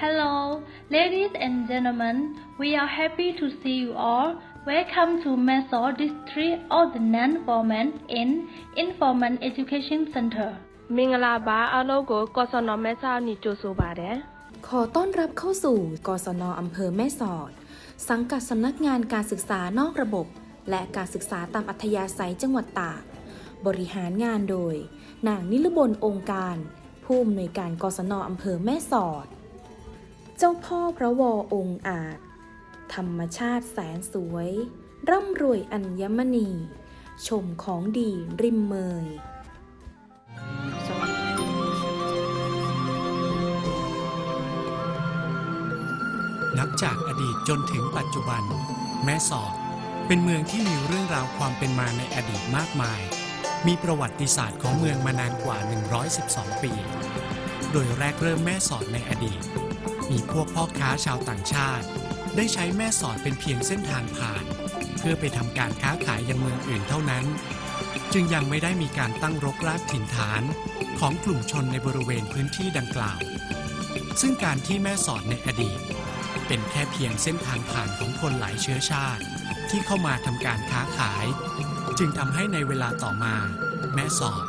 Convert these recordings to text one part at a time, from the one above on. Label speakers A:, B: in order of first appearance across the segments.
A: Hello, ladies and gentlemen. We are happy to see you all. Welcome to Meso District Ordinance for men and Informal Education Center.
B: มิงลาบาอาโลโกกศนแม่ซาวนิจูสูบาเด
C: ขอต้อนรับเข้าสู่กศนอำเภอแม่สอด สังกัดสำนักงานการศึกษานอกระบบ และการศึกษาตามอัธยาศัยจังหวัดตาก บริหารงานโดย นางนิลบนองค์การ ผู้อำนวยการกศนอำเภอแม่สอด เจ้าพ่อพระวอองค์อาจ ธรรมชาติแสนสวย ร่ำรวยอัญมณี ชมของดีริมเมย
D: นับจากอดีตจนถึงปัจจุบัน แม่สอดเป็นเมืองที่มีเรื่องราวความเป็นมาในอดีตมากมาย มีประวัติศาสตร์ของเมืองมานานกว่า 112 ปี โดยแรกเริ่มแม่สอดในอดีต มีพวกพ่อค้าชาวต่างชาติ ได้ใช้แม่สอดเป็นเพียงเส้นทางผ่าน เพื่อไปทำการค้าขายยังเมืองอื่นเท่านั้น จึงยังไม่ได้มีการตั้งรกรากถิ่นฐานของกลุ่มชนในบริเวณพื้นที่ดังกล่าว ซึ่งการที่แม่สอดในอดีต เป็นแค่เพียงเส้นทางผ่านของคนหลายเชื้อชาติ ที่เข้ามาทำการค้าขาย จึงทำให้ในเวลาต่อมา แม่สอด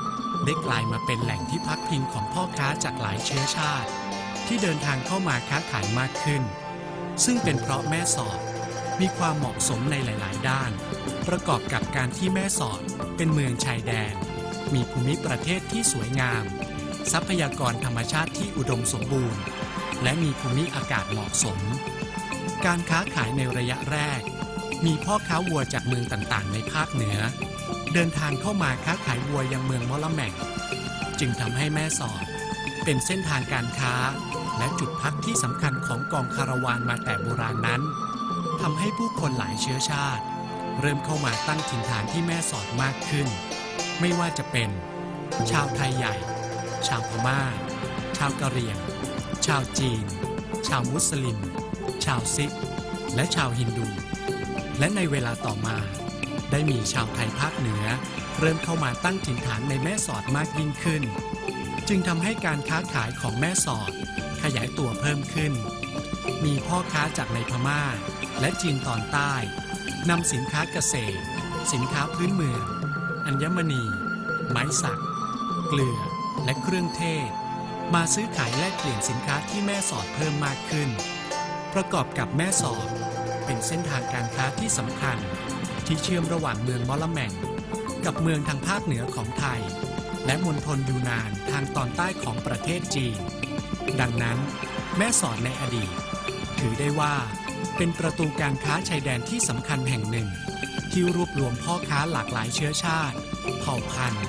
D: ได้กลายมาเป็นแหล่งที่พักพิงของพ่อค้าจากหลายเชื้อชาติ ที่เดินทางเข้ามาค้าขายมากขึ้น ซึ่งเป็นเพราะแม่สอดมีความเหมาะสมในหลาย ๆ ด้าน ประกอบกับการที่แม่สอดเป็นเมืองชายแดน มีภูมิประเทศที่สวยงาม ทรัพยากรธรรมชาติที่อุดมสมบูรณ์ และมีภูมิอากาศเหมาะสม การค้าขายในระยะแรก มีพ่อค้าวัวจากเมืองต่าง ๆ ในภาคเหนือ เดินทางเข้ามาค้าขายวัวยังเมืองมอละแม่งจึงทำให้แม่สอดเป็นเส้นทางการค้า และจุดพักที่สำคัญของกองคาราวานมาแต่โบราณนั้นทำให้ผู้คนหลายเชื้อชาติ เริ่มเข้ามาตั้งถิ่นฐานที่แม่สอดมากขึ้น ไม่ว่าจะเป็น ชาวไทยใหญ่ ชาวพม่า ชาวกะเหรี่ยง ชาวจีน ชาวมุสลิม ชาวซิก และชาวฮินดู และในเวลาต่อมา ได้มีชาวไทยภาคเหนือ เริ่มเข้ามาตั้งถิ่นฐานในแม่สอดมากยิ่งขึ้น จึงทำให้การค้าขายของแม่สอด ขยายตัวเพิ่มขึ้น มีพ่อค้าจากในพม่า และจีนตอนใต้นำสินค้าเกษตร สินค้าพื้นเมือง อัญมณี ไม้สัก เกลือ และเครื่องเทศ มาซื้อขายแลกเปลี่ยนสินค้าที่แม่สอดเพิ่มมากขึ้น ประกอบกับแม่สอด เป็นเส้นทางการค้าที่สำคัญ ที่เชื่อมระหว่างเมืองมอละแมงกับเมืองทางภาคเหนือของไทย และมณฑลยูนานทางตอนใต้ของประเทศจีน ดังนั้น แม่สอดในอดีต ถือได้ว่าเป็นประตูการค้าชายแดนที่สำคัญแห่งหนึ่ง ที่รวบรวมพ่อค้าหลากหลายเชื้อชาติ เผ่าพันธุ์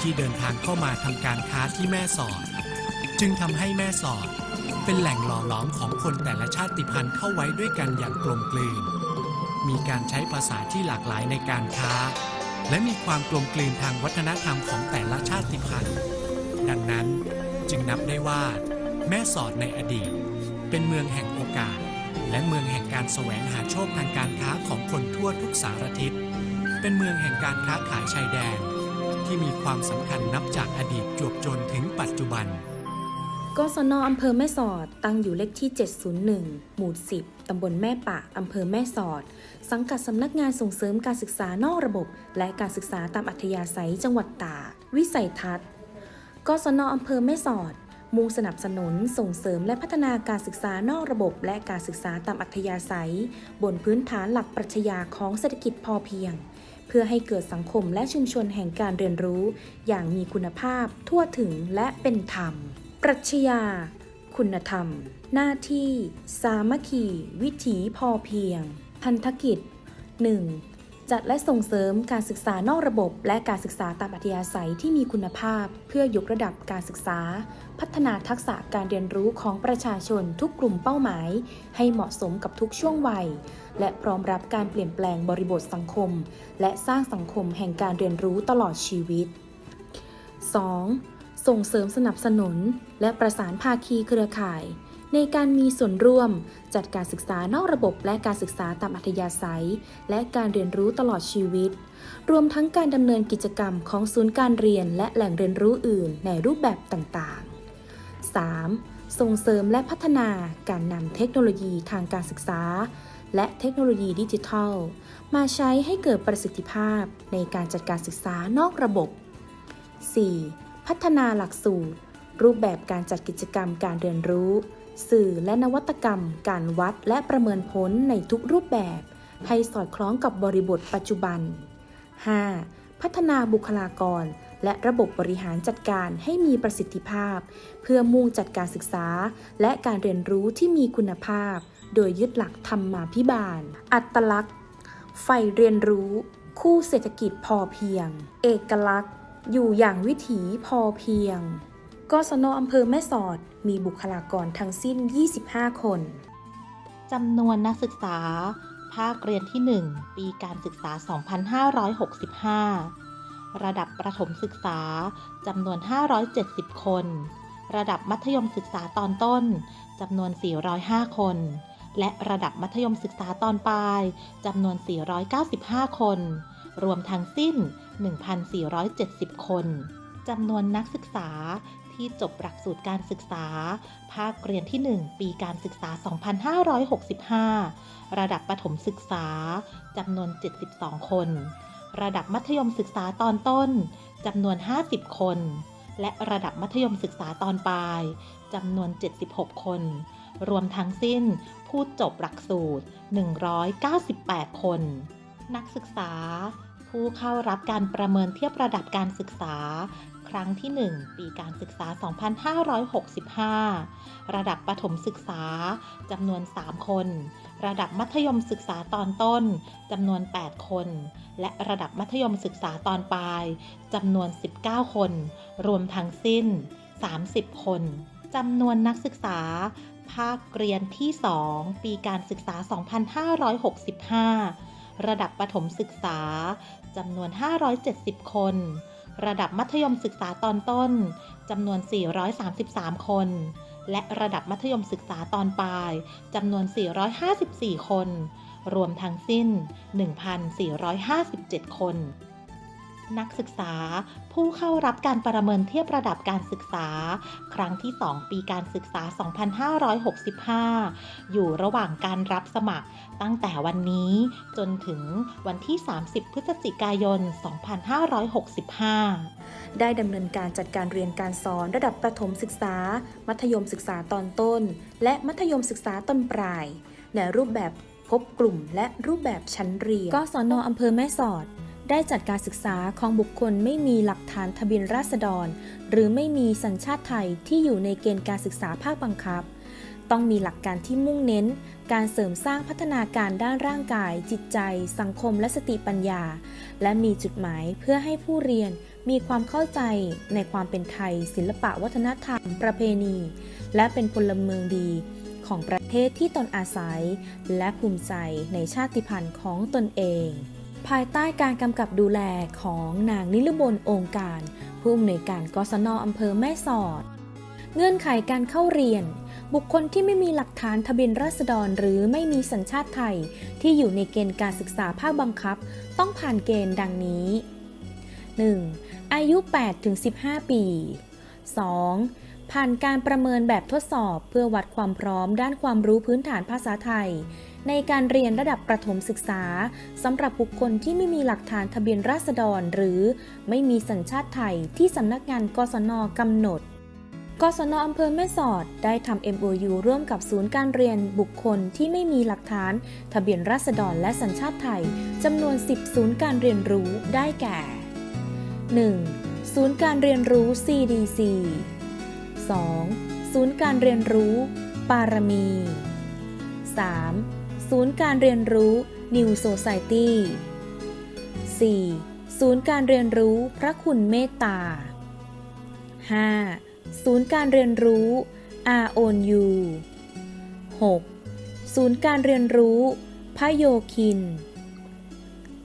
D: ที่เดินทางเข้ามาทำการค้าที่แม่สอด จึงทำให้แม่สอด เป็นแหล่งหล่อหลอมของคนแต่ละชาติพันธุ์เข้าไว้ด้วยกันอย่างกลมกลืน มีการใช้ภาษาที่หลากหลายในการค้า และมีความกลมกลืนทางวัฒนธรรมของแต่ละชาติพันธุ์ ดังนั้นจึงนับได้ว่า แม่สอดในอดีต เป็นเมืองแห่งโอกาส และเมืองแห่งการแสวงหาโชคทางการค้าของคนทั่วทุกสารทิศ เป็นเมืองแห่งการค้าขายชายแดน ที่มีความสำคัญนับจากอดีตจวบจนถึงปัจจุบัน
C: กศนอำเภอแม่สอด ตั้งอยู่เลขที่ 701 หมู่ 10 ตำบลแม่ปะอำเภอแม่สอด สังกัดสำนักงานส่งเสริมการศึกษานอกระบบ และการศึกษาตามอัธยาศัยจังหวัดตาก วิสัยทัศน์กศนอำเภอแม่สอด มุ่งสนับสนุนส่งเสริมและพัฒนาการศึกษานอกระบบ และการศึกษาตามอัธยาศัย บนพื้นฐานหลักปรัชญาของเศรษฐกิจพอเพียง เพื่อให้เกิดสังคมและชุมชนแห่งการเรียนรู้ อย่างมีคุณภาพ ทั่วถึงและเป็นธรรม ปรัชญา คุณธรรม หน้าที่ สามัคคี วิถีพอเพียง พันธกิจ 1. จัดและส่งเสริมการศึกษานอกระบบ และการศึกษาตามอัธยาศัยที่มีคุณภาพ เพื่อยกระดับการศึกษา พัฒนาทักษะการเรียนรู้ของประชาชนทุกกลุ่มเป้าหมาย ให้เหมาะสมกับทุกช่วงวัย และพร้อมรับการเปลี่ยนแปลงบริบทสังคม และสร้างสังคมแห่งการเรียนรู้ตลอดชีวิต 2. ส่งเสริมสนับสนุน และประสานภาคีเครือข่าย ในการมีส่วนร่วม จัดการศึกษานอกระบบและการศึกษาตามอัธยาศัย และการเรียนรู้ตลอดชีวิต รวมทั้งการดำเนินกิจกรรมของศูนย์การเรียนและแหล่งเรียนรู้อื่นในรูปแบบต่างๆ 3. ส่งเสริมและพัฒนาการนำเทคโนโลยีทางการศึกษา และเทคโนโลยีดิจิทัล มาใช้ให้เกิดประสิทธิภาพในการจัดการศึกษานอกระบบ 4. พัฒนาหลักสูตร รูปแบบการจัดกิจกรรมการเรียนรู้ สื่อและนวัตกรรม การวัดและประเมินผลในทุกรูปแบบ ให้สอดคล้องกับบริบทปัจจุบัน 5. พัฒนาบุคลากร และระบบบริหารจัดการให้มีประสิทธิภาพ เพื่อมุ่งจัดการศึกษา และการเรียนรู้ที่มีคุณภาพ โดยยึดหลักธรรมาภิบาล อัตลักษณ์ไฟเรียนรู้ คู่เศรษฐกิจพอเพียง เอกลักษณ์ อยู่อย่างวิถีพอเพียง กศนอำเภอแม่สอด มีบุคลากรทั้งสิ้น 25 คน
E: จำนวนนักศึกษา ภาคเรียนที่ 1 ปีการศึกษา 2565 ระดับประถมศึกษาจำนวน 570 คน ระดับมัธยมศึกษาตอนต้นจำนวน 405 คน และระดับมัธยมศึกษาตอนปลายจำนวน 495 คน รวมทั้งสิ้น 1,470 คนจำนวนนักศึกษา ที่จบหลักสูตรการศึกษา ภาคเรียนที่ 1 ปีการศึกษา 2565 ระดับประถมศึกษาจำนวน 72 คน ระดับมัธยมศึกษาตอนต้นจำนวน 50 คน และระดับมัธยมศึกษาตอนปลายจำนวน 76 คน รวมทั้งสิ้นผู้จบหลักสูตร 198 คน นักศึกษาผู้เข้ารับการประเมินเทียบระดับการศึกษาครั้งที่ 1 ปีการศึกษา 2565 ระดับประถมศึกษาจำนวน 3 คน ระดับมัธยมศึกษาตอนต้นจำนวน 8 คน และระดับมัธยมศึกษาตอนปลายจำนวน 19 คน รวมทั้งสิ้น 30 คนจำนวนนักศึกษา ภาคเรียนที่ 2 ปีการศึกษา 2565 ระดับประถมศึกษาจำนวน 570 คน ระดับมัธยมศึกษาตอนต้นจำนวน 433 คน และระดับมัธยมศึกษาตอนปลายจำนวน 454 คน รวมทั้งสิ้น 1,457 คน นักศึกษา ผู้เข้ารับการประเมินเทียบระดับการศึกษา ครั้งที่ 2 ปีการศึกษา 2565 อยู่ระหว่างการรับสมัครตั้งแต่วันนี้จนถึงวันที่ 30 พฤศจิกายน 2565
C: ได้ดำเนินการจัดการเรียนการสอนระดับประถมศึกษา มัธยมศึกษาตอนต้น และมัธยมศึกษาตอนปลาย ในรูปแบบพบกลุ่มและรูปแบบชั้นเรียนกศนอำเภอแม่สอด ได้จัดการศึกษาของบุคคลไม่มีหลักฐานทะเบียนราษฎร หรือไม่มีสัญชาติไทยที่อยู่ในเกณฑ์การศึกษาภาคบังคับ ต้องมีหลักการที่มุ่งเน้น การเสริมสร้างพัฒนาการด้านร่างกาย จิตใจ สังคมและสติปัญญา และมีจุดหมายเพื่อให้ผู้เรียนมีความเข้าใจในความเป็นไทย ศิลปะวัฒนธรรม ประเพณี และเป็นพลเมืองดีของประเทศที่ตนอาศัย และภูมิใจในชาติพันธุ์ของตนเอง ภายใต้การกำกับดูแลของนางนิลบนองค์การ ผู้อำนวยการกศนอำเภอแม่สอด เงื่อนไขการเข้าเรียน บุคคลที่ไม่มีหลักฐานทะเบียนราษฎรหรือไม่มีสัญชาติไทย ที่อยู่ในเกณฑ์การศึกษาภาคบังคับ ต้องผ่านเกณฑ์ดังนี้ 1. อายุ 8-15 ปี 2. ผ่านการประเมินแบบทดสอบเพื่อวัดความพร้อมด้านความรู้พื้นฐานภาษาไทย ในการเรียนระดับประถมศึกษาสำหรับบุคคลที่ไม่มีหลักฐานทะเบียนราษฎร หรือไม่มีสัญชาติไทยที่สำนักงานกศนกำหนดกศนอำเภอแม่สอดได้ทำ MOU ร่วมกับศูนย์การเรียนบุคคลที่ไม่มีหลักฐาน ทะเบียนราษฎรและสัญชาติไทยจำนวน 10 ศูนย์การเรียนรู้ได้แก่ 1. ศูนย์การเรียนรู้ CDC 2. ศูนย์การเรียนรู้ ปารมี 3. ศูนย์การเรียนรู้ New Society 4. ศูนย์การเรียนรู้พระคุณเมตตา 5. ศูนย์การเรียนรู้ R O N U 6. ศูนย์การเรียนรู้พระโยคิน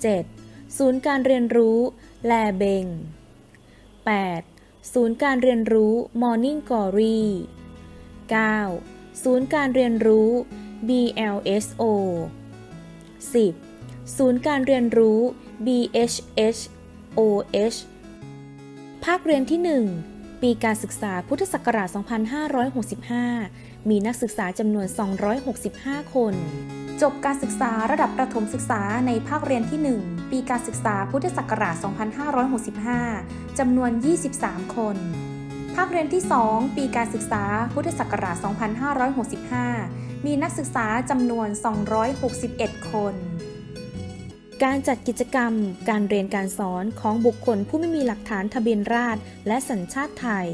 C: 7. ศูนย์การเรียนรู้ แลเบง 8. ศูนย์การเรียนรู้ Morning Glory 9. ศูนย์การเรียนรู้ BLSO 10. ศูนย์การเรียนรู้ BHH OH ภาคเรียนที่ 1 ปีการศึกษาพุทธศักราช 2565 มีนักศึกษาจำนวน 265 คน จบการศึกษาระดับประถมศึกษาในภาคเรียนที่ 1 ปีการศึกษาพุทธศักราช 2565 จำนวน 23 คน ภาคเรียนที่ 2 ปีการศึกษาพุทธศักราช 2565 มีนักศึกษาจำนวน 261 คน การจัดกิจกรรม การเรียนการสอนของบุคคลผู้ไม่มีหลักฐานทะเบียนราษฎรและสัญชาติไทย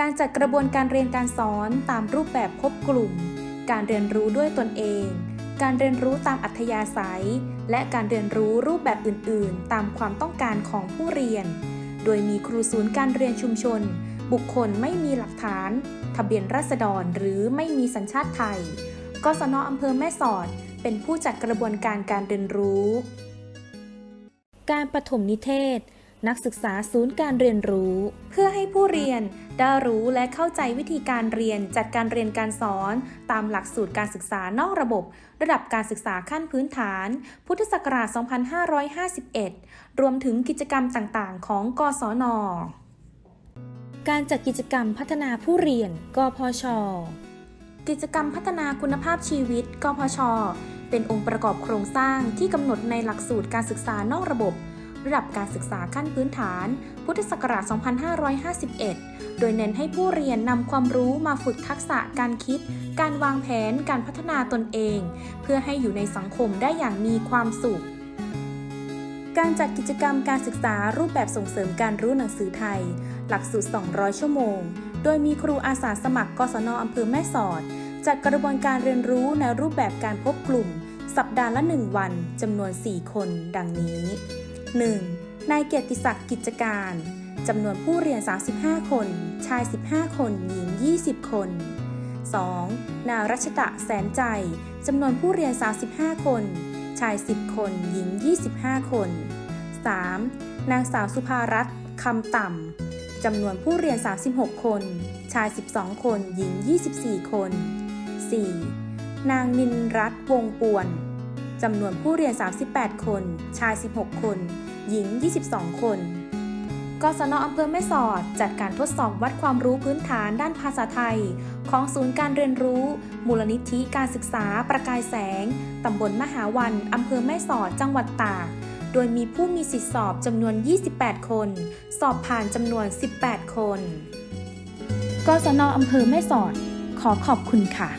C: การจัดกระบวนการเรียนการสอนตามรูปแบบพบกลุ่ม การเรียนรู้ด้วยตนเอง การเรียนรู้ตามอัธยาศัย และการเรียนรู้รูปแบบอื่น ๆ ตามความต้องการของผู้เรียน โดยมีครูศูนย์การเรียนชุมชนบุคคลไม่มีหลักฐาน ทะเบียนราษฎรหรือไม่มีสัญชาติไทย กศนอำเภอแม่สอด เป็นผู้จัดกระบวนการการเรียนรู้ การปฐมนิเทศ นักศึกษาศูนย์การเรียนรู้ เพื่อให้ผู้เรียนได้รู้และเข้าใจวิธีการเรียนจัดการเรียนการสอน ตามหลักสูตรการศึกษานอกระบบ ระดับการศึกษาขั้นพื้นฐาน พุทธศักราช 2551 รวมถึงกิจกรรมต่างๆ ของกศนการจัดกิจกรรมพัฒนาผู้เรียน กพช กิจกรรมพัฒนาคุณภาพชีวิต กพช เป็นองค์ประกอบโครงสร้างที่กำหนดในหลักสูตรการศึกษานอกระบบ ระดับการศึกษาขั้นพื้นฐาน พุทธศักราช 2551 โดยเน้นให้ผู้เรียนนำความรู้มาฝึกทักษะการคิด การวางแผน การพัฒนาตนเอง เพื่อให้อยู่ในสังคมได้อย่างมีความสุขการจัดกิจกรรมการศึกษารูปแบบส่งเสริมการรู้หนังสือไทย หลักสูตร 200 ชั่วโมง โดยมีครูอาสาสมัครกศนอำเภอแม่สอด จัดกระบวนการเรียนรู้ในรูปแบบการพบกลุ่ม สัปดาห์ละ 1 วันจำนวน 4 คน ดังนี้ 1. นายเกียรติศักดิ์กิจการจำนวนผู้เรียน 35 คน ชาย 15 คน หญิง 20 คน 2. นางรัชตะแสนใจ จำนวนผู้เรียน 35 คน ชาย 10 คน หญิง 25 คน 3. นางสาวสุภารัตน์คำต่ำ จำนวนผู้เรียน 36 คน ชาย 12 คน หญิง 24 คน 4. นางนินรัตน์วงป่วน จำนวนผู้เรียน 38 คน ชาย 16 คน หญิง 22 คนกศนอำเภอแม่สอด จัดการทดสอบวัดความรู้พื้นฐานด้านภาษาไทย ของศูนย์การเรียนรู้ มูลนิธิการศึกษาประกายแสง ตำบลมหาวัน อำเภอแม่สอด จังหวัดตาก โดยมีผู้มีสิทธิสอบจำนวน 28 คน สอบผ่านจำนวน 18 คน กศนอำเภอแม่สอด ขอขอบคุณค่ะ